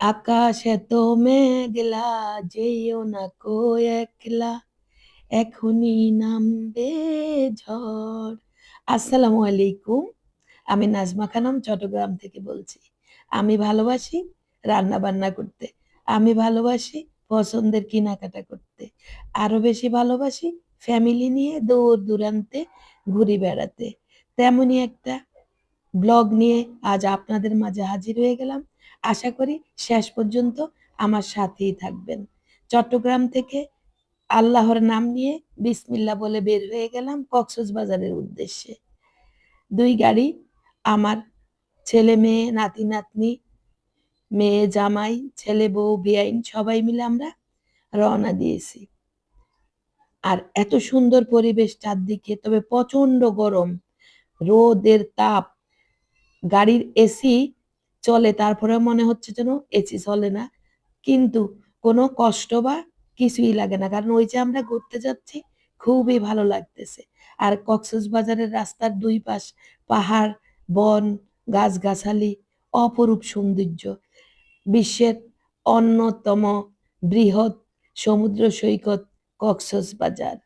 আকাশে এতো মেঘলা, যেও না কো একলা। এখনই নামবে ঝড়। আসসালামু আলাইকুম, আমি নাজমা খানম, চট্টগ্রাম থেকে বলছি। আমি ভালোবাসি রান্না বান্না করতে, আমি ভালোবাসি পছন্দের কেনাকাটা করতে। আরও বেশি ভালোবাসি ফ্যামিলি নিয়ে দূর দূরান্তে ঘুরে বেড়াতে। তেমনই একটা ব্লগ নিয়ে আজ আপনাদের মাঝে হাজির হয়ে গেলাম। আশা করি শেষ পর্যন্ত আমার সাথেই থাকবেন। চট্টগ্রাম থেকে আল্লাহর নাম নিয়ে বিসমিল্লা বলে বের হয়ে গেলাম কক্সবাজারের উদ্দেশ্যে। দুই গাড়ি, আমার ছেলে মেয়ে, নাতি, নাতনি, মেয়ে, জামাই, ছেলে, বউ বেআইন সবাই মিলে আমরা রওনা দিয়েছি। আর এত সুন্দর পরিবেশ চারদিকে, তবে প্রচণ্ড গরম, রোদের তাপ, গাড়ির এসি চলে তারপরে মনে হচ্ছে যেন এসি চলে না। কিন্তু কোনো কষ্ট বা কিছুই লাগে না। কারণ ওই যে আমরা ঘুরতে যাচ্ছি, খুবই ভালো লাগতেছে। আর কক্সবাজারের রাস্তার দুই পাশ, পাহাড়, বন, গাছগাছালি, অপরূপ সৌন্দর্য। বিশ্বের অন্যতম বৃহৎ সমুদ্র সৈকত কক্সবাজার।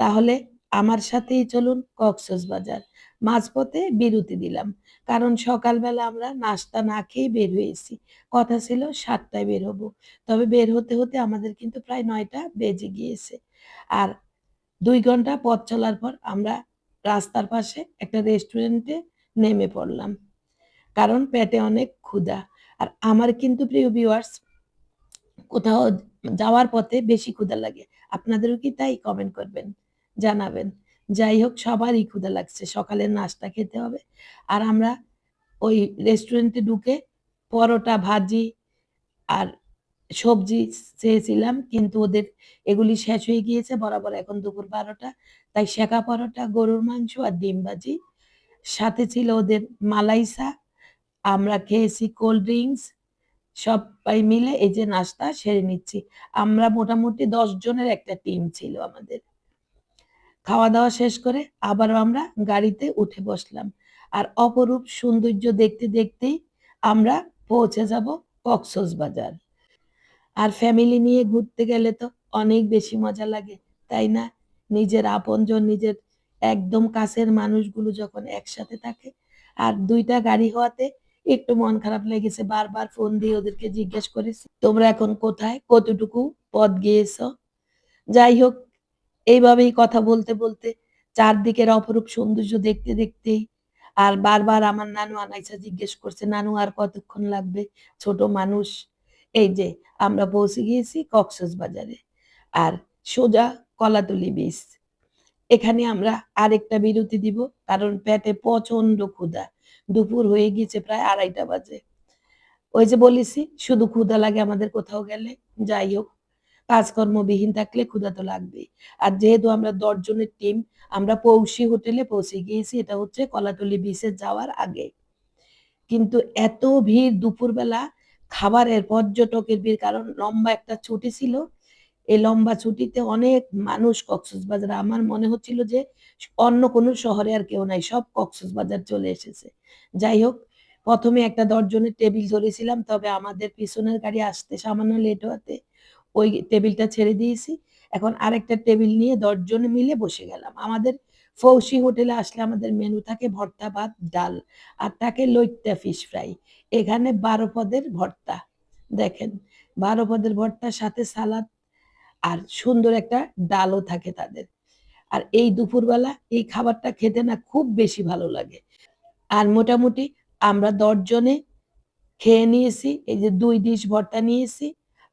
তাহলে আমার সাথেই চলুন কক্সবাজার। মাঝপথে বিরতি দিলাম। কারণ সকালবেলা আমরা নাস্তা না খেয়ে বের হয়েছি। কথা ছিল সাতটায় বের হব। তবে বের হতে হতে আমাদের কিন্তু প্রায় নয়টা বেজে গিয়েছে। আর দুই ঘণ্টা পথ চলার পর আমরা রাস্তার পাশে একটা রেস্টুরেন্টে নেমে পড়লাম। কারণ পেটে অনেক ক্ষুধা। আর আমার কিন্তু প্রিয় ভিউয়ার্স কোথাও যাওয়ার পথে বেশি ক্ষুধা লাগে। আপনাদেরও কি তাই? কমেন্ট করবেন, জানাবেন। যাই হোক, সবারই ক্ষুধা লাগছে। সকালের নাস্তা খেতে হবে। আর আমরা ওই রেস্টুরেন্টে ঢুকে পরোটা, ভাজি আর সবজি চেয়েছিলাম কিন্তু ওদের এগুলি শেষ হয়ে গিয়েছে, বরাবর এখন দুপুর বারোটা। তাই শেখা পরোটা, গরুর মাংস আর ডিম ভাজি। সাথে ছিল ওদের মালাইসা। আমরা খেয়েছি কোল্ড ড্রিঙ্কস। সবাই মিলে এই যে নাস্তা সেরে নিচ্ছি। আমরা মোটামুটি দশ জনের একটা টিম ছিল আমাদের। খাওয়া দাওয়া শেষ করে আবারও আমরা গাড়িতে উঠে বসলাম। আর অপরূপ সৌন্দর্য দেখতে দেখতেই আমরা পৌঁছে যাব কক্সবাজার। আর ফ্যামিলি নিয়ে ঘুরতে গেলে তো অনেক বেশি মজা লাগে, তাই না? নিজের আপনজন, নিজের একদম কাছের মানুষগুলো যখন একসাথে থাকে আর দুইটা গাড়ি হওয়াতে একটু মন খারাপ লেগেছে, বারবার ফোন দিয়ে ওদেরকে জিজ্ঞেস করেছি, তোমরা এখন কোথায়? কতটুকু পথ গিয়েছ? যাই হোক এইভাবেই কথা বলতে বলতে চারদিকের অপরূপ সৌন্দর্য দেখতে দেখতেই আর বারবার আমার নানু আনাইসা জিজ্ঞেস করছে, নানু, আর কতক্ষণ লাগবে? ছোট মানুষ। এই যে, আমরা পৌঁছে গিয়েছি কক্সস বাজারে আর সোজা কলাতলি বিচ এখানে আমরা আরেকটা বিরতি দিব, কারণ পেটে প্রচণ্ড ক্ষুধা। দুপুর হয়ে গিয়েছে প্রায় আড়াইটা বাজে। ওই যে বলেছি, শুধু ক্ষুধা লাগে আমাদের কোথাও গেলে। যাই হোক কাজকর্মবিহীন থাকলে ক্ষুধা তো লাগবেই। আর যেহেতু আমরা দশজনের টিম আমরা পৌষি হোটেলে পৌঁছে গিয়েছি, এটা হচ্ছে কলাতলি বিচে যাওয়ার আগে। কিন্তু এত ভিড় দুপুরবেলা খাবারের পর্যটকের ভিড়, কারণ লম্বা একটা ছুটি ছিল। এই লম্বা ছুটিতে অনেক মানুষ কক্সবাজার, আমার মনে হচ্ছিল যে অন্য কোনো শহরে আর কেউ নাই, সব কক্সবাজার চলে এসেছে। যাই হোক, প্রথমে একটা দশজনের টেবিল ধরেছিলাম, তবে আমাদের পিছনের গাড়ি আসতে সামান্য লেট হতে ওই টেবিলটা ছেড়ে দিয়েছি। এখন আরেকটা টেবিল নিয়ে দশজন মিলে বসে গেলাম। আমাদের ফৌসি হোটেলে আসলে আমাদের মেনু থাকে ভর্তা, ভাত, ডাল আর থাকে লইট্টা ফিশ ফ্রাই এখানে বারো পদের ভর্তা, দেখেন। বারো পদের ভর্তার সাথে সালাদ আর সুন্দর একটা ডালও থাকে তাদের। আর এই দুপুরবেলা এই খাবারটা খেতে না খুব বেশি ভালো লাগে। আর মোটামুটি আমরা দশজনে খেয়ে নিয়েছি, এই যে দুই ডিশ ভর্তা নিয়েছি।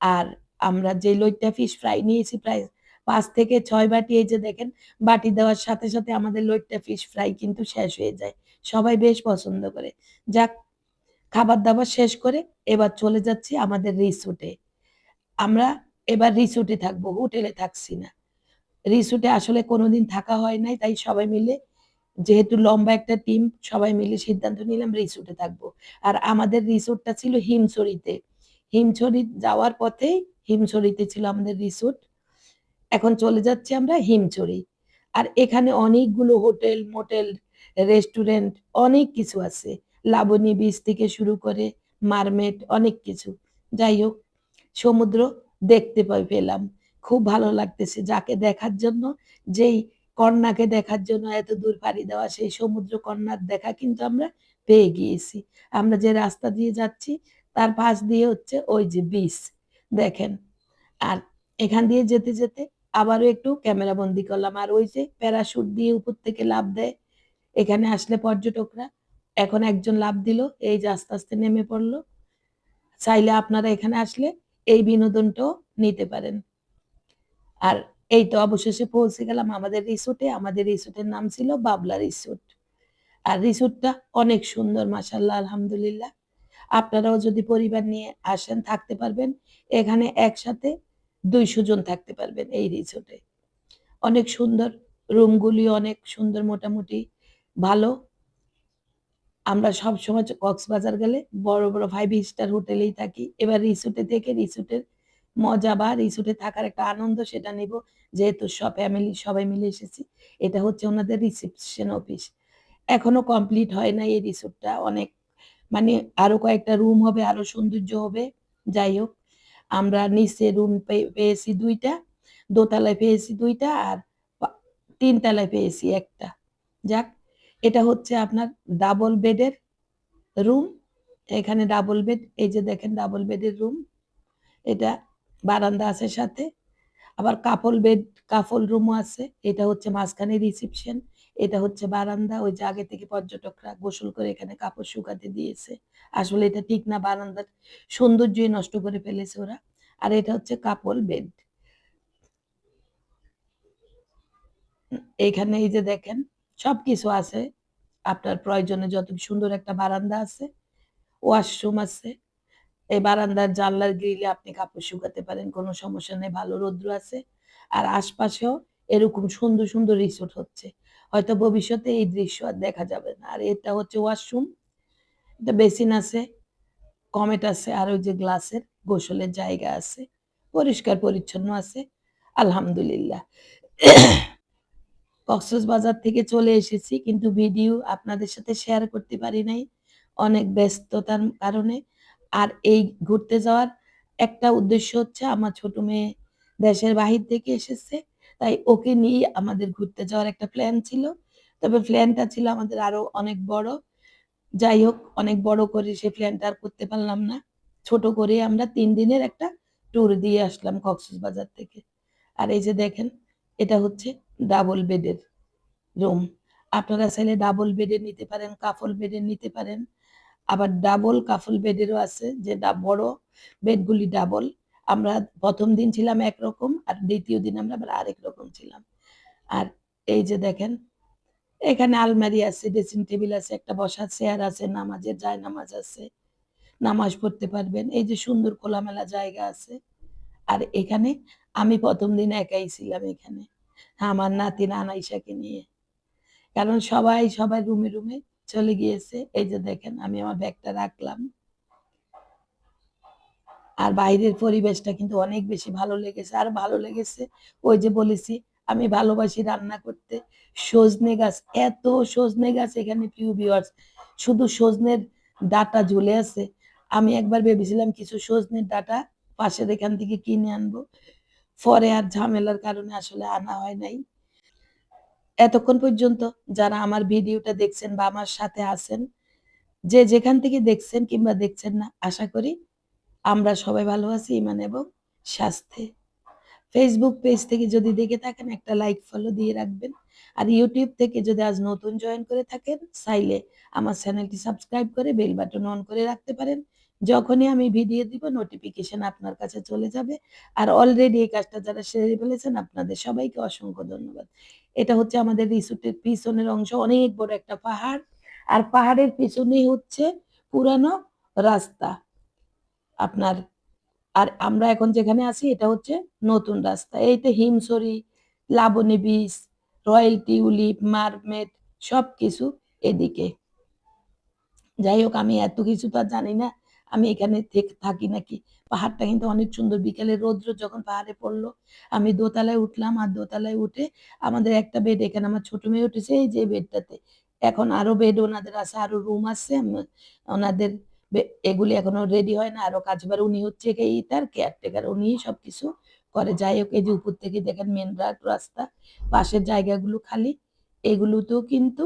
আর আমরা যে লইট্টা ফিশ ফ্রাই নিয়েছি প্রায় পাঁচ থেকে ছয় বাটি, এই যে দেখেন, বাটি দেওয়ার সাথে সাথে আমাদের লইট্টা ফিশ ফ্রাই কিন্তু শেষ হয়ে যায়। সবাই বেশ পছন্দ করে। যাক, খাবার দাবার শেষ করে এবার চলে যাচ্ছি আমাদের রিসোর্টে আমরা এবার রিসোর্টে থাকব, হোটেলে থাকছি না। রিসোর্টে আসলে কোনোদিন থাকা হয় নাই, তাই সবাই মিলে, যেহেতু লম্বা একটা টিম সবাই মিলে সিদ্ধান্ত নিলাম রিসোর্টে থাকব। আর আমাদের রিসোর্টটা ছিল হিমছড়িতে। হিমছড়ি যাওয়ার পথেই হিমছড়িতে ছিল আমাদের রিসোর্ট। এখন চলে যাচ্ছি আমরা হিমছড়ি। আর এখানে অনেকগুলো হোটেল, মোটেল, রেস্টুরেন্ট, অনেক কিছু আছে। লাবণী বীচ থেকে শুরু করে মারমেট, অনেক কিছু। যাই হোক, সমুদ্র দেখতে পাই, পেলাম। খুব ভালো লাগতেছে যাকে দেখার জন্য। যেই কন্যাকে দেখার জন্য এত দূর পাড়ি দেওয়া, সেই সমুদ্র কন্যার দেখা কিন্তু আমরা পেয়ে গিয়েছি। আমরা যে রাস্তা দিয়ে যাচ্ছি, তার পাশ দিয়ে হচ্ছে ওই যে বিচ দেখেন। আর এখান দিয়ে যেতে যেতে আবারও একটু ক্যামেরা বন্দি করলাম। আর ওই যে প্যারাশুট দিয়ে উপর থেকে লাভ দেয়, এখানে আসলে পর্যটকরা, এখন একজন লাভ দিল, এই যে আস্তে আস্তে নেমে পড়ল। চাইলে আপনারা এখানে আসলে এই বিনোদনটাও নিতে পারেন। আর এই তো অবশেষে পৌঁছে গেলাম আমাদের রিসোর্টে আমাদের রিসোর্টের নাম ছিল বাবলা রিসোর্ট আর রিসোর্টটা অনেক সুন্দর মাসাল্লাহ আলহামদুলিল্লাহ। আপনারাও যদি পরিবার নিয়ে আসেন, থাকতে পারবেন। এখানে একসাথে দুইশো জন থাকতে পারবেন এই রিসোর্টে অনেক সুন্দর রুমগুলি অনেক সুন্দর মোটামুটি ভালো। আমরা সব সময় কক্সবাজার গেলে বড় বড় ফাইভ স্টার হোটেলেই থাকি। এবার রিসোর্টে থেকে রিসোর্টের মজা বা রিসোর্টে থাকার একটা আনন্দ সেটা নিব। যেহেতু সব ফ্যামিলি সবাই মিলে এসেছি, এটা হচ্ছে ওনাদের রিসেপশন অফিস এখনও কমপ্লিট হয় না এই রিসোর্টটা অনেক মানে আরও কয়েকটা রুম হবে, আরও সৌন্দর্য হবে। যাই হোক, আমরা নিচে রুম পেয়েছি দুইটা, দোতলায় পেয়েছি দুইটা আর তিনতলায় পেয়েছি একটা। যাক, এটা হচ্ছে আপনার ডাবল বেডের রুম এখানে ডাবল বেড এই যে দেখেন ডাবল বেডের রুম এটা বারান্দা আছে সাথে। আবার কাপল বেড কাপল রুমও আছে। এটা হচ্ছে মাঝখানে রিসিপশন এটা হচ্ছে বারান্দা, ওই যে আগে থেকে পর্যটকরা গোসল করে এখানে কাপড় শুকাতে দিয়েছে। আসলে এটা ঠিক না, বারান্দার সৌন্দর্যই নষ্ট করে ফেলেছে ওরা। আর এটা হচ্ছে কাপড় বেড। এখানে এই যে দেখেন, সবকিছু আছে। আপনার প্রয়োজনে যত সুন্দর একটা বারান্দা আছে, ওয়াশরুম আছে, এই বারান্দার জানলার গ্রিলে আপনি কাপড় শুকাতে পারেন, কোনো সমস্যা নেই, ভালো রৌদ্র আছে। আর আশপাশেও এরকম সুন্দর সুন্দর রিসোর্ট হচ্ছে। হয়তো ভবিষ্যতে এই দৃশ্য আর দেখা যাবে না। আর এটা হচ্ছে ওয়াশরুম এটা বেসিন আছে কমেট আছে, আর ওই যে গ্লাসের গোসলের জায়গা আছে, পরিষ্কার পরিচ্ছন্ন আছে, আলহামদুলিল্লাহ। কক্সবাজার থেকে চলে এসেছি, কিন্তু ভিডিও আপনাদের সাথে শেয়ার করতে পারি নাই, অনেক ব্যস্ততার কারণে। আর এই ঘুরতে যাওয়ার একটা উদ্দেশ্য হচ্ছে, আমার ছোট মেয়ে দেশের বাহির থেকে এসেছে তাই ওকে নিয়ে আমাদের ঘুরতে যাওয়ার একটা প্ল্যান ছিল। তবে প্ল্যানটা ছিল আমাদের আরও অনেক বড়। যাই হোক, অনেক বড় করে সে প্ল্যানটা আর করতে পারলাম না। ছোট করে আমরা তিন দিনের একটা ট্যুর দিয়ে আসলাম কক্সবাজার থেকে। আর এই যে দেখেন, এটা হচ্ছে ডাবল বেডের রুম আপনারা চাইলে ডাবল বেডে নিতে পারেন কাফল বেডে নিতে পারেন। আবার ডাবল কাফল বেডেরও আছে যে বড় বেডগুলি ডাবল আমরা প্রথম দিন ছিলাম একরকম আর দ্বিতীয় দিন আমরা আবার আরেক রকম ছিলাম। আর এই যে দেখেন, এখানে আলমারি আছে ড্রেসিং টেবিল আছে, একটা বসার চেয়ার আছে, নামাজের যায় নামাজ আছে, নামাজ পড়তে পারবেন। এই যে সুন্দর খোলামেলা জায়গা আছে। আর এখানে আমি প্রথম দিন একাই ছিলাম এখানে, আমার নাতিন আনাইসাকে নিয়ে। কারণ সবাই সবাই রুমে রুমে চলে গিয়েছে। এই যে দেখেন, আমি আমার ব্যাগটা রাখলাম। আর বাইরের পরিবেশটা কিন্তু অনেক বেশি ভালো লেগেছে। আর ভালো লেগেছে ওই যে বলেছি, আমি ভালোবাসি রান্না করতে। সজনে গাছ, এত সজনে গাছ এখানে প্রিয় ভিউয়ার্স শুধু সজনের ডাটা ঝুলে আছে। আমি একবার ভেবেছিলাম কিছু সজনের ডাটা পাশের এখান থেকে কিনে আনব। পরে আর ঝামেলার কারণে আসলে আনা হয় নাই। এতক্ষণ পর্যন্ত যারা আমার ভিডিওটা দেখছেন বা আমার সাথে আছেন, যে যেখান থেকে দেখছেন কিংবা দেখছেন না, আশা করি আমরা সবাই ভালো আছি ইমান এবং স্বাস্থ্যে। ফেসবুক পেজ থেকে যদি দেখে থাকেন, একটা লাইক ফলো দিয়ে রাখবেন। আর ইউটিউব থেকে যদি আজ নতুন জয়েন করে থাকেন, চাইলে আমার চ্যানেলটি সাবস্ক্রাইব করে বেল বাটন অন করে রাখতে পারেন। যখনই আমি ভিডিও দিব নোটিফিকেশন আপনার কাছে চলে যাবে। আর অলরেডি এই কাজটা যারা সেরে ফেলেছেন, আপনাদের সবাইকে অসংখ্য ধন্যবাদ। এটা হচ্ছে আমাদের রিসোর্টের পিছনের অংশ, অনেক বড় একটা পাহাড়। আর পাহাড়ের পিছনেই হচ্ছে পুরানো রাস্তা। আপনার, আর আমরা এখন যেখানে আছি, এটা হচ্ছে নতুন রাস্তা। এই তো Himchari Laboni beach Royal Tulip Mermaid সব কিছু এদিকে। যাই হোক, আমি এত কিছু তো আর জানি না। আমি এখানে থাকি নাকি? পাহাড়টা কিন্তু অনেক সুন্দর। বিকেলে রৌদ্র যখন পাহাড়ে পড়ল, আমি দোতলায় উঠলাম। আর দোতলায় উঠে আমাদের একটা বেড এখানে আমার ছোট মেয়ে উঠেছে, এই যে বেডটাতে এখন আরও বেড ওনাদের আছে, আরও রুম আছে। ওনাদের এগুলি এখনও রেডি হয় না। আরও কাজ বাড়ে উনি হচ্ছে কি তার কেয়ারটেকার উনি সবকিছু করে। যাই হোক, এই যে উপর থেকে দেখেন মেন রাস্তা, পাশের জায়গাগুলো খালি। এগুলোতেও কিন্তু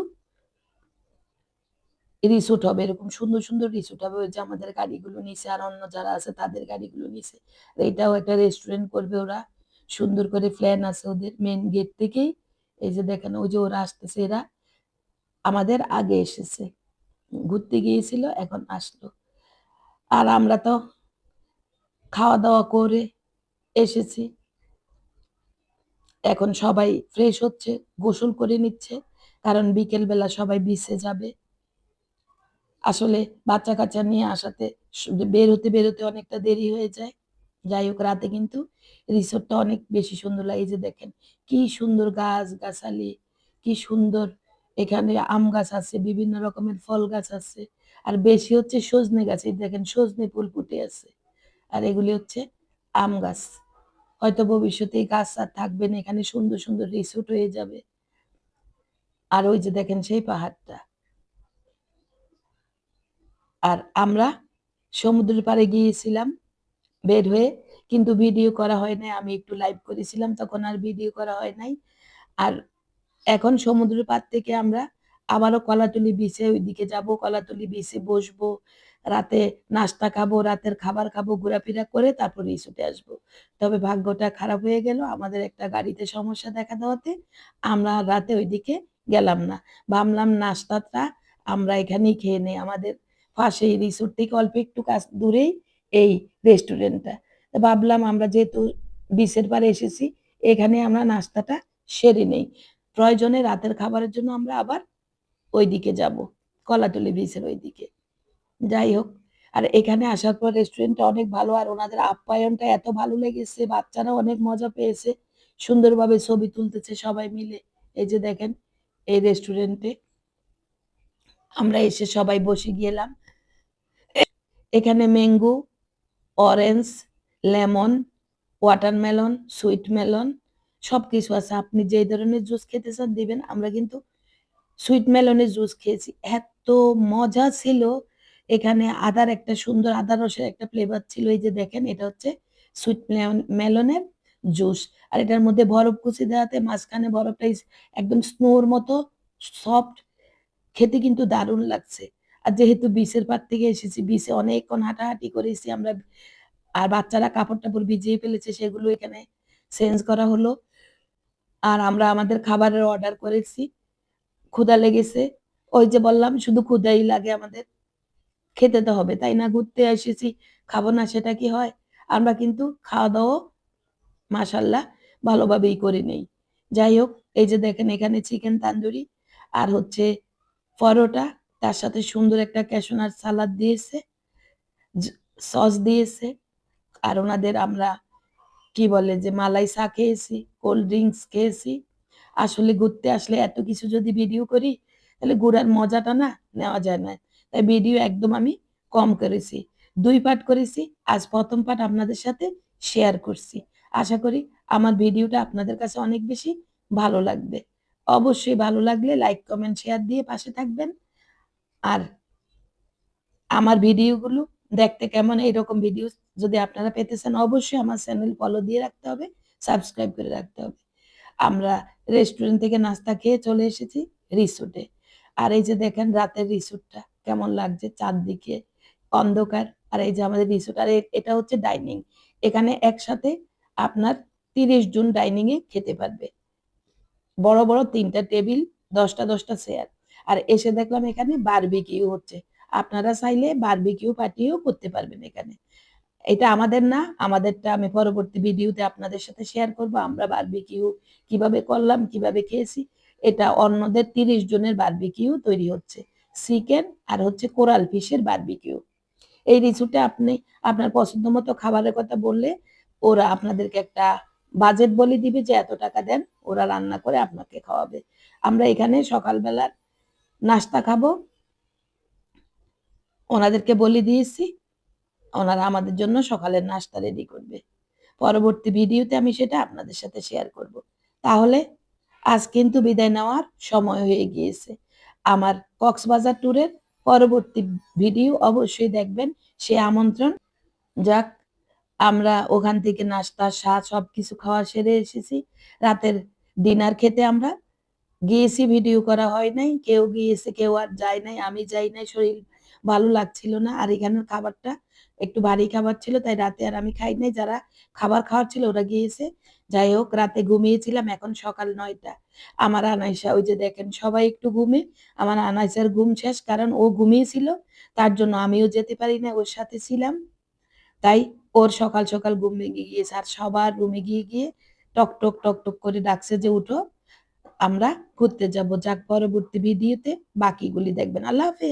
রিসোর্ট হবে। এরকম সুন্দর সুন্দর রিসোর্ট হবে। যে আমাদের গাড়িগুলো নিছে আর অন্য যারা আছে তাদের গাড়িগুলো নিছে। এটাও একটা রেস্টুরেন্ট করবে ওরা। সুন্দর করে প্ল্যান আছে ওদের মেন গেট থেকেই। এই যে দেখেন, ওই যে ওরা আসতেছে, এরা আমাদের আগে এসেছে। ঘুরতে গিয়েছিল, এখন আসলো। আর আমরা তো খাওয়া দাওয়া করে এসেছি। এখন সবাই ফ্রেশ হচ্ছে, গোসল করে নিচ্ছে, কারণ বিকেল বেলা সবাই বিচে যাবে। আসলে বাচ্চা কাচ্চা নিয়ে আসাতে বের হতে বের হতে অনেকটা দেরি হয়ে যায়। যাই হোক, রাতে কিন্তু রিসোর্টটা অনেক বেশি সুন্দর লাগে। যে দেখেন, কি সুন্দর গাছ গাছালি কি সুন্দর এখানে আম গাছ আছে, বিভিন্ন রকমের ফল গাছ আছে, আর বেশি হচ্ছে সজনে গাছ, এই দেখেন সজনে ফুল ফুটে আছে, আর এগুলি হচ্ছে আম গাছ। হয়তো ভবিষ্যতে এই গাছ আর থাকবে না, এখানে সুন্দর সুন্দর রিসোর্ট হয়ে যাবে। আর ওই যে দেখেন সেই পাহাড়টা। আর আমরা সমুদ্রের পাড়ে গিয়েছিলাম, বের হয়ে, কিন্তু ভিডিও করা হয় নাই, আমি একটু লাইভ করেছিলাম, তখন আর ভিডিও করা হয় নাই। আর এখন সমুদ্র পাড় থেকে আমরা আবারও কলাতলি বিচে ওইদিকে যাব, কলাতলি বিচে বসবো, রাতে নাস্তা খাব, রাতের খাবার খাব, ঘোরাফেরা করে তারপর রিসোর্টে আসব। তবে ভাগ্যটা খারাপ হয়ে গেল, আমাদের একটা গাড়িতে সমস্যা দেখা দেওয়াতে আমরা রাতে ওইদিকে গেলাম না। ভাবলাম নাস্তাটা আমরা এখানেই খেয়ে নেই, আমাদের পাশেই রিসোর্ট থেকে অল্প একটু কাছ দূরেই এই রেস্টুরেন্টটা ভাবলাম আমরা যেহেতু বিচের পাড়ে এসেছি, এখানে আমরা নাস্তাটা সেরে নেই। প্রয়োজনে রাতের খাবারের জন্য আমরা আবার ওইদিকে যাব, কলাতলি বিচের ওইদিকে। যাই হোক, আর এখানে আসার পর রেস্টুরেন্টটা অনেক ভালো, আর ওনাদের আপ্যায়নটা এত ভালো লেগেছে বাচ্চারাও অনেক মজা পেয়েছে, সুন্দরভাবে ছবি তুলতেছে সবাই মিলে। এই যে দেখেন, এই রেস্টুরেন্টে আমরা এসে সবাই বসে গেলাম। এখানে mango orange lemon watermelon sweet melon সব কিছু আছে। আপনি যে ধরনের জুস খেতে চান দিবেন, আমরা কিন্তু সুইট মেলনের জুস খেয়েছি। এত মজা ছিল। এখানে আদার একটা সুন্দর আদা রসের একটা ফ্লেভার ছিল। এই যে দেখেন, এটা হচ্ছে সুইট মেলনের জুস আর এটার মধ্যে বরফ কুচি দেওয়াতে মাঝখানে বরফটা একদম স্নোর মতো সফট খেতে কিন্তু দারুণ লাগছে। আর যেহেতু বিচের পার থেকে এসেছি, বিচে অনেকক্ষণ হাঁটাহাঁটি করেছি, আমরা আর বাচ্চারা কাপড় টাপড় ভিজিয়ে ফেলেছে, সেগুলো এখানে চেঞ্জ করা হলো। আর আমরা আমাদের খাবারের অর্ডার করেছি। ক্ষুধা লেগেছে। ওই যে বললাম, শুধু ক্ষুধাই লাগে আমাদের। খেতে তো হবে, তাই না? ঘুরতে এসেছি, খাব না সেটা কি হয়? আমরা কিন্তু খাওয়া দাওয়া মাসাল্লাহ ভালোভাবেই করে নেই। যাই হোক, এই যে দেখেন এখানে চিকেন তান্দুরি আর হচ্ছে পরোটা, তার সাথে সুন্দর একটা ক্যাশনার সালাদ দিয়েছে সস দিয়েছে। আর ওনাদের আমরা কি বলে যে, মালাই চা খেয়েছি, কোল্ড ড্রিঙ্কস খেয়েছি। আসলে ঘুরতে আসলে এত কিছু যদি ভিডিও করি, তাহলে ঘোরার মজাটা না নেওয়া যায় না। তাই ভিডিও একদম আমি কম করেছি। দুই পার্ট করেছি, আজ প্রথম পার্ট আপনাদের সাথে শেয়ার করছি। আশা করি আমার ভিডিওটা আপনাদের কাছে অনেক বেশি ভালো লাগবে। অবশ্যই ভালো লাগলে লাইক, কমেন্ট, শেয়ার দিয়ে পাশে থাকবেন। আর আমার ভিডিওগুলো দেখতে কেমন এইরকম ভিডিও যদি আপনারা পেতে চান, অবশ্যই আমার চ্যানেল ফলো দিয়ে রাখতে হবে সাবস্ক্রাইব করে রাখতে হবে। আমরা রেস্টুরেন্ট থেকে নাস্তা খেয়ে চলে এসেছি রিসোর্টে আর এই যে দেখেন রাতের রিসোর্টটা কেমন লাগছে চারদিকে অন্ধকার। আর এই যে আমাদের রিসোর্ট আর এটা হচ্ছে ডাইনিং এখানে একসাথে আপনার তিরিশ জন ডাইনিং এ খেতে পারবে। বড় বড় তিনটা টেবিল দশটা দশটা চেয়ার আর এসে দেখলাম এখানে বারবিকিউ হচ্ছে। আপনারা চাইলে বারবিকিউ পার্টিও করতে পারবেন এখানে। এটা আমাদের না, আমাদেরটা আমি পরবর্তী ভিডিওতে আপনাদের সাথে শেয়ার করব, আমরা বারবিকিউ কীভাবে করলাম, কীভাবে খেয়েছি। এটা অন্যদের তিরিশ জনের বারবিকিউ তৈরি হচ্ছে চিকেন আর হচ্ছে কোরাল ফিশের বারবিকিউ এই রিসুটে আপনি, আপনার পছন্দ মতো খাবারের কথা বললে ওরা আপনাদেরকে একটা বাজেট বলে দিবে যে এত টাকা দেন, ওরা রান্না করে আপনাকে খাওয়াবে। আমরা এখানে সকালবেলার নাস্তা খাব ওনাদেরকে বলে দিয়েছি, ওনারা আমাদের জন্য সকালের নাস্তা রেডি করবে। পরবর্তী ভিডিওতে আমি সেটা আপনাদের সাথে শেয়ার করব। তাহলে আজ কিন্তু বিদায় নেওয়ার সময় হয়ে গিয়েছে। আমার কক্সবাজার ট্যুরের পরবর্তী ভিডিও অবশ্যই দেখবেন। সে আমন্ত্রণ যাক, আমরা ওখান থেকে নাস্তা সব কিছু খাওয়া সেরে এসেছি। রাতের ডিনার খেতে আমরা গিয়েছি ভিডিও করা হয় নাই। কেউ গিয়েছে, কেউ আর যায় নাই, আমি যাই নাই, শরীর ভালো লাগছিল না। আর এখানের খাবারটা একটু ভারী খাবার ছিল, তাই রাতে আর আমি খাই নাই। যারা খাবার খাওয়ার ছিল ওরা গিয়েছে। যাই হোক, রাতে ঘুমিয়েছিলাম, এখন সকাল নয়টা। আমার আনাইসা, ওই যে দেখেন, সবাই একটু ঘুমে। আমার আনাইসার ঘুম শেষ, কারণ ও ঘুমিয়েছিল। তার জন্য আমিও যেতে পারি না, ওর সাথে ছিলাম। তাই ওর সকাল সকাল ঘুম ভেঙে গিয়েছে। আর সবার রুমে গিয়ে গিয়ে টক টক টক টক করে ডাকছে যে, উঠো, আমরা ঘুরতে যাব। যাক, পরবর্তী ভিডিওতে বাকিগুলি দেখবেন। আল্লাহ হাফেজ।